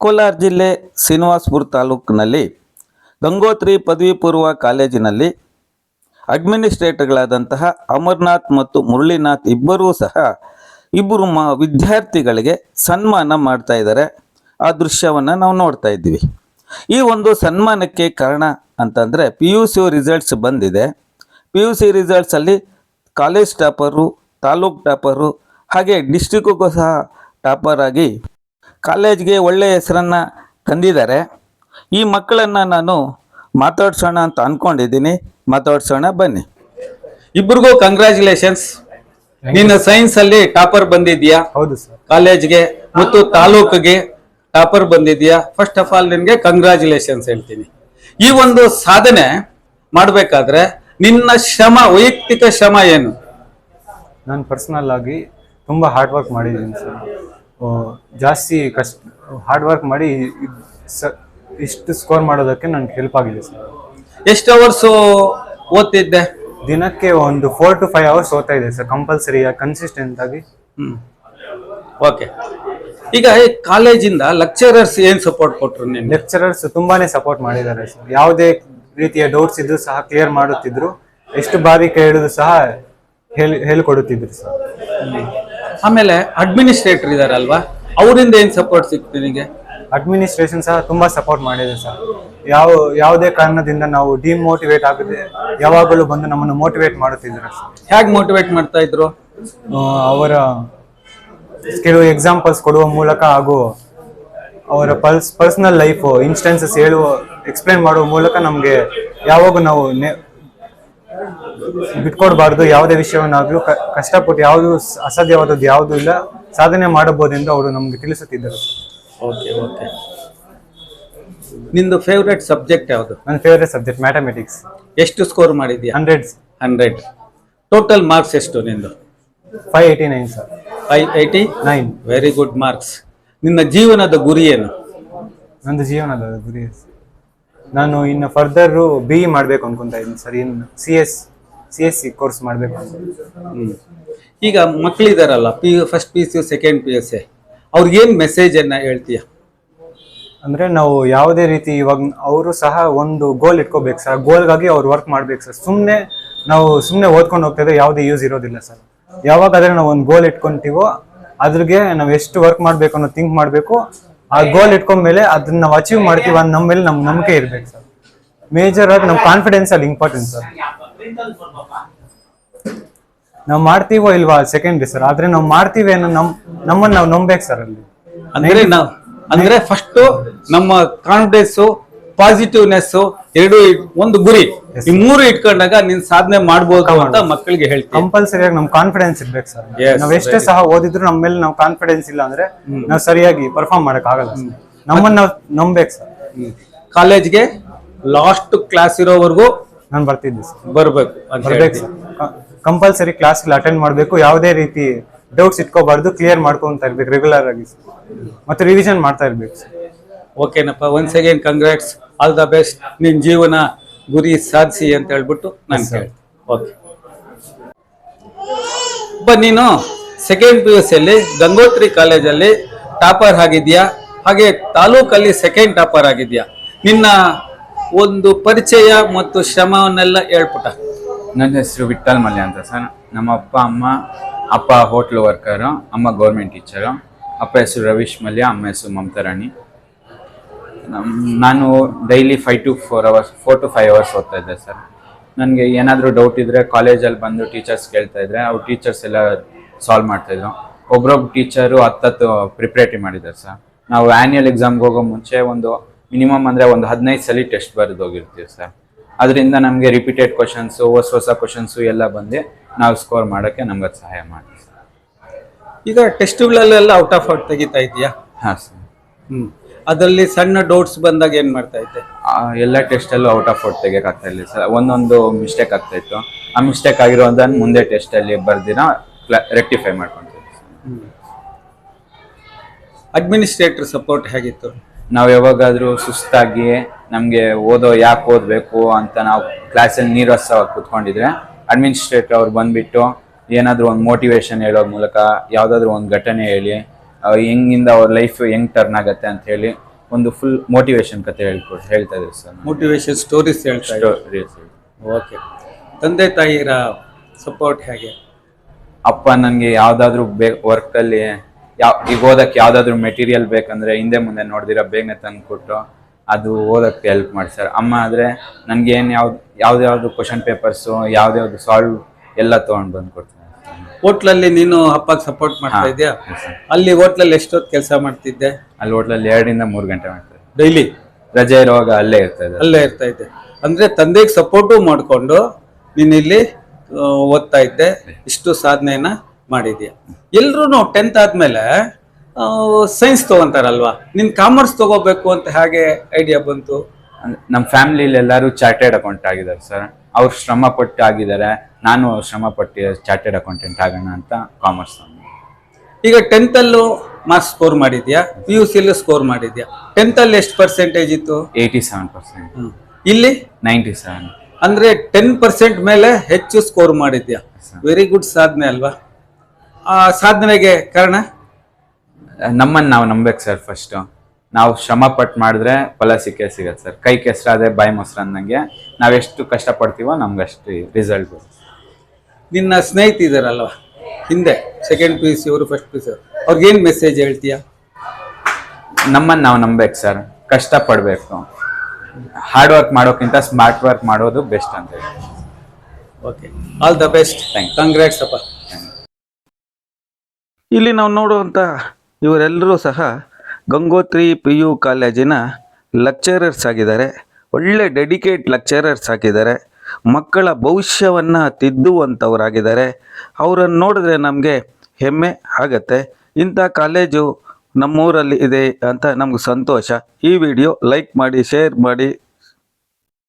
ಕೋಲಾರ ಜಿಲ್ಲೆ ಶ್ರೀನಿವಾಸ್ಪುರ್ ತಾಲೂಕಿನಲ್ಲಿ ಗಂಗೋತ್ರಿ ಪದವಿ ಪೂರ್ವ ಕಾಲೇಜಿನಲ್ಲಿ ಅಡ್ಮಿನಿಸ್ಟ್ರೇಟರ್ಗಳಾದಂತಹ ಅಮರ್ನಾಥ್ ಮತ್ತು ಮುರಳಿನಾಥ್ ಇಬ್ಬರೂ ಸಹ ಇಬ್ಬರು ಮ ವಿದ್ಯಾರ್ಥಿಗಳಿಗೆ ಸನ್ಮಾನ ಮಾಡ್ತಾ ಇದ್ದಾರೆ. ಆ ದೃಶ್ಯವನ್ನು ನಾವು ನೋಡ್ತಾ ಇದ್ದೀವಿ. ಈ ಒಂದು ಸನ್ಮಾನಕ್ಕೆ ಕಾರಣ ಅಂತಂದರೆ ಪಿ ಯು ಸಿ ರಿಸಲ್ಟ್ಸ್ ಬಂದಿದೆ. ಪಿ ಯು ಸಿ ರಿಸಲ್ಟ್ಸಲ್ಲಿ ಕಾಲೇಜ್ ಟಾಪರು, ತಾಲೂಕ್ ಟಾಪರು ಹಾಗೆ ಡಿಸ್ಟಿಕ್ಕಿಗೂ ಸಹ ಟಾಪರ್ ಆಗಿ ಕಾಲೇಜ್ಗೆ ಒಳ್ಳೆಯ ಹೆಸರನ್ನು ತಂದಿದ್ದಾರೆ. ಈ ಮಕ್ಕಳನ್ನು ನಾನು ಮಾತಾಡ್ಸೋಣ ಅಂತ ಅಂದ್ಕೊಂಡಿದ್ದೀನಿ ಮಾತಾಡ್ಸೋಣ ಬನ್ನಿ. ಇಬ್ರಿಗೂ ಕಂಗ್ರ್ಯಾಚುಲೇಷನ್ಸ್ ನಿನ್ನ ಸೈನ್ಸ್ ಅಲ್ಲಿ ಟಾಪರ್ ಬಂದಿದ್ಯಾ ಹೌದು ಸರ್ ಕಾಲೇಜ್ಗೆ ಮತ್ತು ತಾಲೂಕಿಗೆ ಟಾಪರ್ ಬಂದಿದ್ಯಾ ಫಸ್ಟ್ ಆಫ್ ಆಲ್ ನಿನಗೆ ಕಂಗ್ರ್ಯಾಚುಲೇಷನ್ಸ್ ಹೇಳ್ತೀನಿ. ಈ ಒಂದು ಸಾಧನೆ ಮಾಡಬೇಕಾದ್ರೆ ನಿನ್ನ ಶ್ರಮ ವೈಯಕ್ತಿಕ ಶ್ರಮ ಏನು? ನಾನು ಪರ್ಸನಲ್ ಆಗಿ ತುಂಬ ಹಾರ್ಡ್ ವರ್ಕ್ ಮಾಡಿದ್ದೀನಿ ಸರ್ ಜಾಸ್ತಿ ಕಷ್ಟ ಹಾರ್ಡ್ ವರ್ಕ್ ಮಾಡಿ ಇಷ್ಟು ಸ್ಕೋರ್ ಮಾಡೋದಕ್ಕೆ ನನಗೆ ಹೆಲ್ಪ್ ಆಗಿದೆ ಸರ್ ಎಷ್ಟು ಅವರ್ಸು ಓದ್ತಿದ್ದೆ? ದಿನಕ್ಕೆ ಒಂದು ಫೋರ್ ಟು ಫೈವ್ ಅವರ್ಸ್ ಓದ್ತಾ ಇದೆ ಸರ್ ಕಂಪಲ್ಸರಿ ಕನ್ಸಿಸ್ಟೆಂಟ್ ಆಗಿ. ಹ್ಮ್. ಓಕೆ ಈಗ ಈ ಕಾಲೇಜಿಂದ ಲೆಕ್ಚರರ್ಸ್ ಏನು ಸಪೋರ್ಟ್ ಕೊಟ್ಟರು ನಿಮ್ಗೆ? ಲೆಕ್ಚರರ್ಸ್ ತುಂಬಾನೇ ಸಪೋರ್ಟ್ ಮಾಡಿದ್ದಾರೆ ಸರ್ ಯಾವುದೇ ರೀತಿಯ ಡೌಟ್ಸ್ ಇದ್ರು ಸಹ ಕ್ಲಿಯರ್ ಮಾಡುತ್ತಿದ್ರು. ಎಷ್ಟು ಬಾರಿ ಕೇಳಿದ್ರು ಸಹ ಹೇಳಿ ಹೇಳಿಕೊಡುತ್ತಿದ್ರು ಸರ್ ಆಮೇಲೆ ಅಡ್ಮಿನಿಸ್ಟ್ರೇಟರ್ ಇದಾರಲ್ವಾ ಅವರಿಂದ ಏನ್ ಸಪೋರ್ಟ್ ಸಿಕ್ತು ನಿಮಗೆ ಅಡ್ಮಿನಿಸ್ಟ್ರೇಷನ್ ಸಹ ತುಂಬಾ ಸಪೋರ್ಟ್ ಮಾಡಿದೆ ಸರ್. ಯಾವ ಯಾವುದೇ ಕಾರಣದಿಂದ ನಾವು ಡಿಮೋಟಿವೇಟ್ ಆಗದೆ ಯಾವಾಗಲೂ ಬಂದು ನಮ್ಮನ್ನು ಮೋಟಿವೇಟ್ ಮಾಡುತ್ತಿದ್ದಾರೆ ಸರ್. ಹೇಗ್ ಮೋಟಿವೇಟ್ ಮಾಡ್ತಾ ಇದ್ರು? ಆ, ಅವರ ಕೆಲವು ಎಕ್ಸಾಂಪಲ್ಸ್ ಕೊಡುವ ಮೂಲಕ ಹಾಗೂ ಅವರ ಪರ್ಸ್ ಪರ್ಸನಲ್ ಲೈಫು ಇನ್ಸ್ಟೆನ್ಸಸ್ ಹೇಳುವ ಎಕ್ಸ್ಪ್ಲೇನ್ ಮಾಡುವ ಮೂಲಕ ನಮಗೆ ಯಾವಾಗ ನಾವು ಬಿಟ್ಕೊಡ್ಬಾರ್ದು ಯಾವುದೇ ವಿಷಯವನ್ನಾದ್ರೂ ಕಷ್ಟಪಟ್ಟು ಯಾವುದು ಅಸಾಧ್ಯವಾದದ್ದು ಯಾವುದು ಇಲ್ಲ. ಸಾಧನೆ ಮಾಡಬಹುದೆಂದು ಅವರು ನಮಗೆ ತಿಳಿಸುತ್ತಿದ್ದರು. ಓಕೆ ಓಕೆ ನಿಂದು ಫೇವ್ರೆಟ್ ಸಬ್ಜೆಕ್ಟ್ ಯಾವುದು? ನನ್ನ ಫೇವ್ರೆಟ್ ಸಬ್ಜೆಕ್ಟ್ ಮ್ಯಾಥಮೆಟಿಕ್ಸ್ ಎಷ್ಟು ಸ್ಕೋರ್ ಮಾಡಿದ್ಯಾ ಹಂಡ್ರೆಡ್ ಹಂಡ್ರೆಡ್ ಟೋಟಲ್ ಮಾರ್ಕ್ಸ್ ಎಷ್ಟು ನಿಂದು? Five eighty nine sir five eighty nine very good marks ನಿನ್ನ ಜೀವನದ ಗುರಿ ಏನು? ನಂದು ಜೀವನದ ಗುರಿ ನಾನು ಇನ್ನು ಫರ್ದರು ಬಿ ಇ ಮಾಡಬೇಕು ಅನ್ಕೊಂತ ಇದ್ದೀನಿ ಸರ್ ಇನ್ನು C S C S C course ಮಾಡಬೇಕು ಅಂತ. ಹ್ಮ್. ಈಗ ಮಕ್ಕಳಿದಾರಲ್ಲ P U first P U second P U C ಅವ್ರಿಗೇನು ಮೆಸೇಜನ್ನು ಹೇಳ್ತೀಯ? ಅಂದ್ರೆ ನಾವು ಯಾವುದೇ ರೀತಿ ಇವಾಗ ಅವರು ಸಹ ಒಂದು ಗೋಲ್ ಇಟ್ಕೋಬೇಕು ಸರ್. ಗೋಲ್ಗಾಗಿ ಅವ್ರು ವರ್ಕ್ ಮಾಡ್ಬೇಕು ಸರ್. ಸುಮ್ಮನೆ ನಾವು ಸುಮ್ಮನೆ ಓದ್ಕೊಂಡು ಹೋಗ್ತಾ ಇದ್ರೆ ಯಾವುದೇ ಯೂಸ್ ಇರೋದಿಲ್ಲ ಸರ್. ಯಾವಾಗಾದ್ರೆ ನಾವು ಒಂದು ಗೋಲ್ ಇಟ್ಕೊಂತೀವೋ ಅದ್ರಿಗೆ ನಾವು ಎಷ್ಟು ವರ್ಕ್ ಮಾಡಬೇಕು ಅನ್ನೋ ಥಿಂಕ್ ಮಾಡಬೇಕು. ಆ ಗೋಲ್ ಇಟ್ಕೊಂಡ್ಮೇಲೆ ಅದನ್ನ ನಾವು ಅಚೀವ್ ಮಾಡ್ತೀವಿ ಅನ್ನೋ ನಮ್ಮ ಮೇಲೆ ನಮ್ಮ ನಂಬಿಕೆ ಇರಬೇಕು ಸರ್. ಮೇಜರ್ ಆಗಿ ನಮ್ಮ ಕಾನ್ಫಿಡೆನ್ಸ್ ಅಲ್ಲಿ ಇಂಪಾರ್ಟೆಂಟ್ ಸರ್. ನಾವು ಮಾಡ್ತೀವೋ ಇಲ್ವಾ ಸೆಕೆಂಡ್ ಸರ್ ಆದ್ರೆ ನಾವು ಮಾಡ್ತೀವಿ ಅನ್ನೋ ನಮ್ ನಮ್ಮನ್ನ ನಾವು ನಂಬೇಕು ಸರ್ ಅಲ್ಲಿ. ಅಂದ್ರೆ ನಾವು ಅಂದ್ರೆ ಫಸ್ಟ್ ನಮ್ಮ ಕಾನ್ಫಿಡೆನ್ಸ್ ಪಾಸಿಟಿವ್ನೆಸ್ ಎರಡು ಇಟ್- ಒಂದು ಗುರಿ. ಈ ಮೂರು ಇಟ್ಕೊಂಡಾಗ ನೀನ್ ಸಾಧನೆ ಮಾಡಬಹುದು ಅಂತ ಮಕ್ಕಳಿಗೆ ಹೇಳ್ತೀನಿ ಕಂಪಲ್ಸರಿ ಆಗಿ ನಮ್ ಕಾನ್ಫಿಡೆನ್ಸ್ ಇರ್ಬೇಕು ಸರ್ Yes, ನಾವ್ ಎಷ್ಟೇ ಸಹ ಓದಿದ್ರು ನಮ್ಮ ಮೇಲೆ ನಾವು ಕಾನ್ಫಿಡೆನ್ಸ್ ಇಲ್ಲ ಅಂದ್ರೆ ನಾವು ಸರಿಯಾಗಿ ಪರ್ಫಾರ್ಮ್ ಮಾಡಕ್ ಆಗಲ್ಲ sir. ನಮ್ಮನ್ನ ನಾವು ನಂಬೇಕು ಸರ್ ಕಾಲೇಜ್ಗೆ ಲಾಸ್ಟ್ ಕ್ಲಾಸ್ ಇರೋವರೆಗೂ ನಾನು ಬರ್ತಿದ್ದೆ ಸರ್ ಬರ್ಬೇಕು ಅಂತ ಬರ್ಬೇಕು ಹೇಳ್ತೀನಿ. ಸರ್ ಕಂಪಲ್ಸರಿ ಕ್ಲಾಸ್ ಅಟೆಂಡ್ ಮಾಡಬೇಕು ಯಾವುದೇ ರೀತಿ ಡೌಟ್ಸ್ ಇಟ್ಕೋಬಾರ್ದು ಕ್ಲಿಯರ್ ಮಾಡ್ಕೊಂತ ಇರ್ಬೇಕು ರೆಗ್ಯುಲರ್ ಆಗಿ. ಮತ್ತೆ ರಿವಿಷನ್ ಮಾಡ್ತಾ ಇರ್ಬೇಕು sir ಓಕೆನಪ್ಪ once again congrats all the best ನಿನ್ ಜೀವನ ಗುರಿ ಸಾಧಿಸಿ ಅಂತ ಹೇಳ್ಬಿಟ್ಟು ನಾನು ಕೇಳಿ ಓಕೆ ಬಟ್ ನೀನು ಸೆಕೆಂಡ್ ಪಿ ಯು ಸಿಯಲ್ಲಿ ಗಂಗೋತ್ರಿ ಕಾಲೇಜಲ್ಲಿ ಟಾಪರ್ ಆಗಿದ್ಯಾ ಹಾಗೆ ತಾಲೂಕಲ್ಲಿ ಸೆಕೆಂಡ್ ಟಾಪರ್ ಆಗಿದ್ಯಾ ನಿನ್ನ ಒಂದು ಪರಿಚಯ ಮತ್ತು ಶ್ರಮವನ್ನೆಲ್ಲ ಹೇಳ್ಬಿಟ್ಟ ನನ್ನ ಹೆಸರು ವಿಠಲ್ ಮಲ್ಯ ಅಂತ ಸರ್. ನಮ್ಮ ಅಪ್ಪ, ಅಮ್ಮ, ಅಪ್ಪ ಹೋಟ್ಲ್ ವರ್ಕರು ಅಮ್ಮ ಗೌರ್ಮೆಂಟ್ ಟೀಚರು ಅಪ್ಪ ಹೆಸರು ರವೀಶ್ ಮಲ್ಯ, ಅಮ್ಮ ಹೆಸರು ಮಮತಾ ರಾಣಿ. ನಾನು daily five to four hours four to five hours ಓದ್ತಾ ಇದ್ದೆ ಸರ್. ನನಗೆ ಏನಾದರೂ ಡೌಟ್ ಇದ್ದರೆ ಕಾಲೇಜಲ್ಲಿ ಬಂದು ಟೀಚರ್ಸ್ ಕೇಳ್ತಾ ಇದ್ರೆ, ಅವ್ರು ಟೀಚರ್ಸ್ ಎಲ್ಲ ಸಾಲ್ವ್ ಮಾಡ್ತಾಯಿದ್ರು ಒಬ್ರೊಬ್ಬ ಟೀಚರು ಹತ್ತತ್ತು ಪ್ರಿಪ್ರೇಟಿ ಮಾಡಿದ್ದಾರೆ ಸರ್. ನಾವು ಆ್ಯನ್ಯಲ್ ಎಕ್ಸಾಮ್ಗೆ ಹೋಗೋ ಮುಂಚೆ ಒಂದು ಮಿನಿಮಮ್ ಅಂದರೆ ಒಂದು ಹದಿನೈದು ಸಲ ಟೆಸ್ಟ್ ಬರೆದು ಹೋಗಿರ್ತೀವಿ ಸರ್ ಅದರಿಂದ ನಮಗೆ ರಿಪೀಟೆಡ್ ಕ್ವಶನ್ಸು ಹೊಸ ಹೊಸ ಕ್ವಶನ್ಸು ಎಲ್ಲ ಬಂದು ನಾವು ಸ್ಕೋರ್ ಮಾಡೋಕ್ಕೆ ನಮ್ಗೆ ಅದು ಸಹಾಯ ಮಾಡಿ ಈಗ ಟೆಸ್ಟ್ಗಳಲ್ಲೆಲ್ಲ ಔಟ್ ಆಫ್ ಔಟ್ ತೆಗಿತಾ ಇದೆಯಾ ಹಾಂ ಸರ್ ಹ್ಞೂ ಅದರಲ್ಲಿ ಸಣ್ಣ ಡೌಟ್ಸ್ ಬಂದಾಗ ಏನು ಮಾಡ್ತಾ ಇದ್ದೆ? ಆ, ಎಲ್ಲ ಟೆಸ್ಟಲ್ಲೂ ಔಟ್ ಆಫ್ ಔಟ್ ತೆಗಿಯೋಕ್ಕಾಗ್ತಾ ಇಲ್ಲ ಸರ್ ಒಂದೊಂದು ಮಿಸ್ಟೇಕ್ ಆಗ್ತಾ ಇತ್ತು. ಆ ಮಿಸ್ಟೇಕ್ ಆಗಿರೋದನ್ನು ಮುಂದೆ ಟೆಸ್ಟಲ್ಲಿ ಬರ್ದಿನ ರೆಕ್ಟಿಫೈ ಮಾಡ್ಕೊತೀವಿ ಅಡ್ಮಿನಿಸ್ಟ್ರೇಟರ್ ಸಪೋರ್ಟ್ ಹೇಗಿತ್ತು? ನಾವು ಯಾವಾಗಾದರೂ ಸುಸ್ತಾಗಿ ನಮಗೆ ಓದೋ ಯಾಕೆ ಓದಬೇಕು ಅಂತ ನಾವು ಕ್ಲಾಸಲ್ಲಿ ನೀರಸವಾಗಿ ಕೂತ್ಕೊಂಡಿದ್ರೆ ಅಡ್ಮಿನಿಸ್ಟ್ರೇಟರ್ ಅವ್ರು ಬಂದುಬಿಟ್ಟು ಏನಾದರೂ ಒಂದು ಮೋಟಿವೇಶನ್ ಹೇಳೋ ಮೂಲಕ ಯಾವುದಾದ್ರೂ ಒಂದು ಘಟನೆ ಹೇಳಿ ಹೆಂಗಿಂದ ಅವ್ರ ಲೈಫ್ ಹೆಂಗ್ ಟರ್ನ್ ಆಗತ್ತೆ ಅಂತ ಹೇಳಿ ಒಂದು ಫುಲ್ ಮೋಟಿವೇಶನ್ ಕತೆ ಹೇಳ್ಕೊಡ್ ಹೇಳ್ತಾ ಇದ್ರು ಸರ್ ಮೋಟಿವೇಶನ್ ಸ್ಟೋರೀಸ್ ಹೇಳ್ತಾ ಇದ್ದಾರೆ ಓಕೆ ತಂದೆ ತಾಯಿರ ಸಪೋರ್ಟ್ ಹೇಗೆ? ಅಪ್ಪ ನನಗೆ ಯಾವುದಾದ್ರೂ ಬೇ ವರ್ಕಲ್ಲಿ ಯಾವ ಈಗ ಓದಕ್ಕೆ ಯಾವ್ದಾದ್ರು ಮೆಟೀರಿಯಲ್ ಬೇಕಂದ್ರೆ ಹಿಂದೆ ಮುಂದೆ ನೋಡ್ದಿರ ಬೇಗನೆ ತಂದು ಕೊಟ್ಟು ಅದು ಓದಕ್ಕೆ ಹೆಲ್ಪ್ ಮಾಡಿ ಸರ್ ಅಮ್ಮ ಆದ್ರೆ ನನ್ಗೆ ಏನ್ ಯಾವ್ದು ಯಾವ್ದು ಯಾವ್ದು ಕ್ವಶನ್ ಪೇಪರ್ಸು ಯಾವ್ದ್ಯಾವ್ದು ಸಾಲ್ವ್ ಎಲ್ಲ ತಗೊಂಡ್ ಬಂದು ಕೊಡ್ತೀನಿ. ಹೋಟ್ಲಲ್ಲಿ ನೀನು ಅಪ್ಪಗೆ ಸಪೋರ್ಟ್ ಮಾಡ್ತಾ ಇದೆಯಾ. ಅಲ್ಲಿ ಹೋಟ್ಲಲ್ಲಿ ಎಷ್ಟೊತ್ತು ಕೆಲಸ ಮಾಡ್ತಿದ್ದೆ? ಅಲ್ಲಿ ಹೋಟ್ಲಲ್ಲಿ ಎರಡರಿಂದ ಮೂರು ಗಂಟೆ ಮಾಡ್ತಾರೆ. ಡೈಲಿ? ರಜೆ ಇರುವಾಗ ಅಲ್ಲೇ ಇರ್ತದೆ ಅಲ್ಲೇ ಇರ್ತಾ ಇದ್ದೆ. ಅಂದ್ರೆ ತಂದೆಗೆ ಸಪೋರ್ಟು ಮಾಡಿಕೊಂಡು ನೀನು ಇಲ್ಲಿ ಓದ್ತಾ ಇದ್ದೆ. ಇಷ್ಟು ಸಾಧನೆಯನ್ನ ಮಾಡಿದ್ಯಾ? ಎಲ್ರು ಟೆಂತ್ ಆದ್ಮೇಲೆ ಸೈನ್ಸ್ ತಗೊಂತಾರಲ್ವಾ? ನಿನ್ ಕಾಮರ್ಸ್ ತಗೋಬೇಕು ಅಂತ ಹೇಗೆ ಐಡಿಯಾ ಬಂತು? ನಮ್ಮ ಫ್ಯಾಮಿಲಿಲಿ ಎಲ್ಲರೂ ಚಾರ್ಟೆಡ್ ಅಕೌಂಟ್ ಆಗಿದ್ದಾರೆ ಸರ್ ಅವ್ರು ಶ್ರಮ ಪಟ್ಟು ಆಗಿದ್ದಾರೆ. ನಾನು ಶ್ರಮ ಪಟ್ಟು ಚಾರ್ಟೆಡ್ ಅಕೌಂಟೆಂಟ್ ಆಗೋಣ ಅಂತ ಕಾಮರ್ಸ್ ಈಗ ಟೆಂತ್ ಅಲ್ಲೂ ಮಾರ್ಕ್ಸ್ ಸ್ಕೋರ್ ಮಾಡಿದ್ಯಾ? ಪಿ ಯು ಸಿಲೂ ಸ್ಕೋರ್ ಮಾಡಿದ್ಯಾ? ಟೆಂತ್ ಅಲ್ಲಿ ಎಷ್ಟು ಪರ್ಸೆಂಟೇಜ್ ಇತ್ತು? ಏಯ್ಟಿ ಸೆವೆನ್ ಪರ್ಸೆಂಟ್ ಇಲ್ಲಿ? ನೈಂಟಿ ಸೆವೆನ್ ಅಂದ್ರೆ ಟೆನ್ ಪರ್ಸೆಂಟ್ ಮೇಲೆ ಹೆಚ್ಚು ಸ್ಕೋರ್ ಮಾಡಿದ್ಯಾ? ವೆರಿ ಗುಡ್ ಸಾಧನೆ ಅಲ್ವಾ? ಸಾಧನೆಗೆ ಕಾರಣ? ನಮ್ಮನ್ನು ನಾವು ನಂಬೇಕು ಸರ್ ಫಸ್ಟು ನಾವು ಶ್ರಮ ಪಟ್ಟು ಮಾಡಿದ್ರೆ ಫಲ ಸಿಕ್ಕೇ ಸಿಗತ್ತೆ ಸರ್. ಕೈ ಕೆಸರಾದ್ರೆ ಬಾಯಿ ಮೊಸರು ಅಂದಂಗೆ ನಾವೆಷ್ಟು ಕಷ್ಟಪಡ್ತೀವೋ ನಮ್ಗಷ್ಟು ರಿಸಲ್ಟ್ ಬರುತ್ತೆ ನಿನ್ನ ಸ್ನೇಹಿತ ಇದ್ದಾರಲ್ವ ಹಿಂದೆ ಸೆಕೆಂಡ್ ಪಿ ಯು ಸಿ ಅವರು ಫಸ್ಟ್ ಪಿ ಯು ಸಿ ಅವ್ರಿಗೇನು ಮೆಸೇಜ್ ಹೇಳ್ತೀಯಾ? ನಮ್ಮನ್ನು ನಾವು ನಂಬೇಕು ಸರ್. ಕಷ್ಟಪಡಬೇಕು. ಹಾರ್ಡ್ ವರ್ಕ್ ಮಾಡೋಕ್ಕಿಂತ ಸ್ಮಾರ್ಟ್ ವರ್ಕ್ ಮಾಡೋದು ಬೆಸ್ಟ್ ಅಂತ ಹೇಳಿ okay all the best thank. Congrats ಅಪ್ಪ. ಇಲ್ಲಿ ನಾವು ನೋಡುವಂಥ ಇವರೆಲ್ಲರೂ ಸಹ ಗಂಗೋತ್ರಿ ಪಿ ಯು ಕಾಲೇಜಿನ ಲೆಕ್ಚರರ್ಸ್ ಆಗಿದ್ದಾರೆ. ಒಳ್ಳೆ ಡೆಡಿಕೇಟ್ ಲೆಕ್ಚರರ್ಸ್ ಆಗಿದ್ದಾರೆ ಮಕ್ಕಳ ಭವಿಷ್ಯವನ್ನು ತಿದ್ದುವಂಥವರಾಗಿದ್ದಾರೆ ಅವರನ್ನು ನೋಡಿದ್ರೆ ನಮಗೆ ಹೆಮ್ಮೆ ಆಗತ್ತೆ. ಇಂಥ ಕಾಲೇಜು ನಮ್ಮೂರಲ್ಲಿ ಇದೆ ಅಂತ ನಮ್ಗೆ ಸಂತೋಷ. ಈ ವಿಡಿಯೋ ಲೈಕ್ ಮಾಡಿ ಶೇರ್ ಮಾಡಿ.